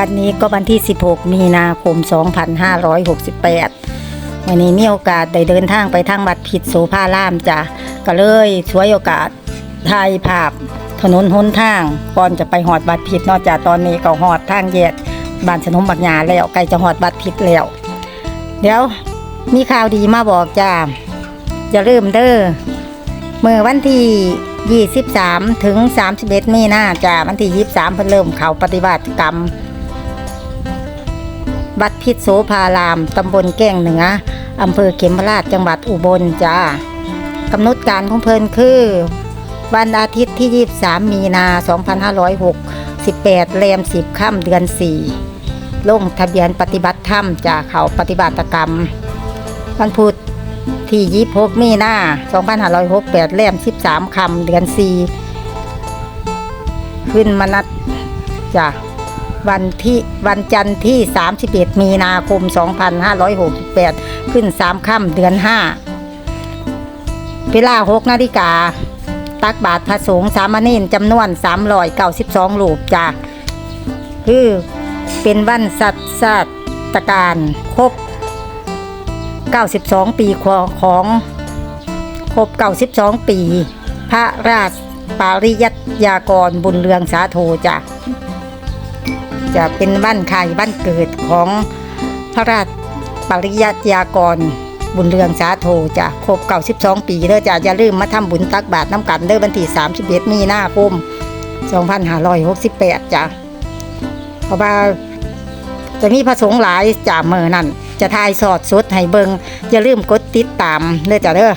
วันนี้ก็วันที่ 16 มีนาคม 2568 วันนี้มีโอกาสได้เดินทางไปทางวัดผิดโสภารามจ้ะก็เลยช่วยโอกาสถ่ายภาพถนนหนทางก่อนจะไปหอดวัดผิดนอกจากตอนนี้ก็หอดทางแยกบ้านสนมบักหยาแล้วใกล้จะหอดวัดผิดแล้ว เดี๋ยวมีข่าวดีมาบอกจ้าอย่าลืมเด้อเมื่อวันที่ 23 ถึง 31 มีนาจ้าวันที่ 23 เพิ่นเริ่มเขาปฏิบัติกรรม วัดพิษโสภาราม ตำบลแก้งเหนือ อำเภอเขมราชจังหวัดอุบลจ้ากำหนดการของเพลินคือ วันอาทิตย์ที่ 23 มีนา 2568แรม 10 ค่ำเดือน 4 ลงทะเบียนปฏิบัติธรรมจากเขาปฏิบัติกรรม วันพุธที่ 26 มีนา2568แรม 13 ค่ำเดือน 4 ขึ้นมนัดจ้ะ วันที่วันจันทร์ที่ 31 มีนาคม 2568 ขึ้น 3 ค่ำเดือน 5 เวลา 6 นาฬิกา ตักบาทพระสงฆ์สามเณรจำนวน392รูปจ้ะคือเป็นวันสัตสาตการครบ 92 ปีของของครบ 92 ปี พระราชปาริยัตยากรบุญเรืองสาโทจ้ะ จะเป็นบ้านไข่บ้านเกิดของพระราชปริยัตยากรบุญเรืองสาโทจะครบ92ปีเด้อจ้ะอย่าลืมมาทำบุญตักบาตรน้ำกันเด้อวันที่31มีนาคม2568จ้ะเพราะว่าจะมีพระสงฆ์หลายจ่าเมื่อนั่นจะทายสอดสุดให้เบิงอย่าลืมกดติดตามเด้อจ้ะเด้อ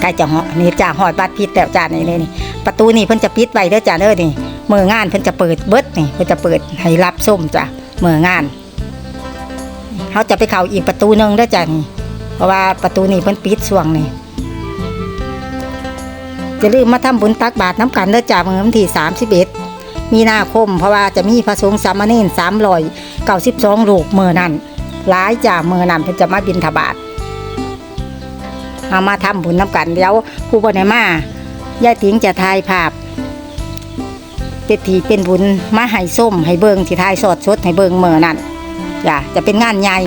ใกล้จะหาะนี่จ้าหอดบัดพิษแล้วจ้านี่นี่นี่ประตูนี่เพิ่นจะปิดไว้เด้อจ้าเด้อนี่ มื่องานเพิ่นจะเปิดเบิดนี่เพิ่นจะเปิดให้รับส้มจ้ะเมื่องานเขาจะไปเข้าอีกประตูหนึงเด้จ้ะนี่เพราะว่าประตูนี่เพิ่นปิดช่วงนี่จะลืมมาทำบุญตักบาตรน้ำกันเด้อจ้ะเมื่อวันที่31มีนาคม เพราะว่าจะมีพระสงฆ์สามเณร392รูปเมื่อนั้นหลายจ้ะเมื่อนั้นเพิ่นจะมาบิณฑบาตเอามาทำบุญน้ำกันเดี๋ยวผู้บ่ได้มายายถิงจะถ่ายภาพ เป็นทีเป็นบุญมาให้ส้มให้เบิงที่ทายสอดสดให้เบิงเมื่อนั่นจ้ะจะเป็นงานใหญ่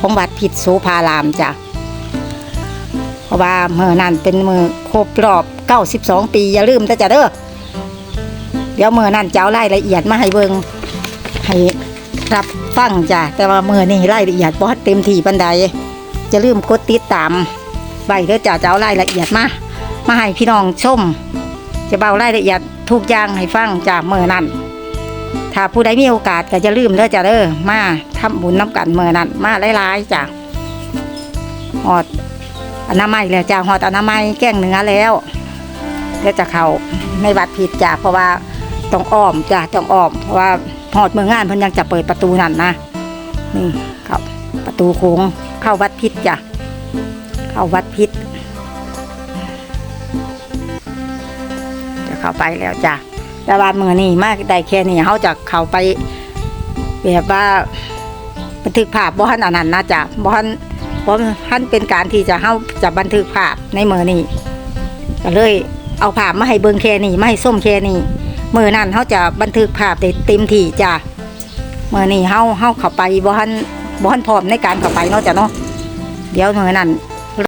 ของวัดผิดโสภารามจ้ะเพราะว่าเมื่อนั่นเป็นมือครบรอบ92ปี อย่าลืมแต่จะเด้อเดี๋ยวเมื่อนั่นจะเอารายละเอียดมาให้เบิงให้รับฟังจ้ะแต่ว่าเมื่อนี่รายละเอียดบอสเต็มที่บันไดจะลืมกดติดตามไว้เด้อจ้ะจะเอารายละเอียดมามาให้พี่น้องชม จะเบารายละเอียดทุกอย่างให้ฟังจากเมื่อนั้นถ้าผู้ใดมีโอกาสก็จะลืมเด้อจ้ะเด้อมาทำบุญน้ำกันเมื่อนั้นมาหลายๆจ้ะหอดอนามัยแล้วจ้ะหอดอนามัยแก้งเนื้อแล้วเดี๋ยวจะเข้าในวัดผิดจ้ะเพราะว่าต้องอ้อมจ้ะต้องอ้อมเพราะว่าหอดเมืองงานเพิ่นยังจะเปิดประตูนั่นนะนี่ครับประตูโค้งเข้าวัดพิษจ้ะเข้าวัดพิษ เข้าไปแล้วจ้ะแต่ว่ามือนี่มากได้แค่นี้เขาจะเข้าไป แบบว่าบันทึกภาพบ่ฮันอันนั้นนะจ้ะบ่ฮันบ่ฮันเป็นการที่จะเฮาจะบันทึกภาพในมือนี้ก็เลยเอาภาพมาให้เบิ่งแค่นี้มาให้ส้มแค่นี้มือนั้นเขาจะบันทึกภาพได้เต็มที่จ้ะมือนี้เฮาเฮาเข้าไปบ่ฮันบ่ฮันพร้อมในการเข้าไปเนาะจ้ะเนาะเดี๋ยวมือนั้น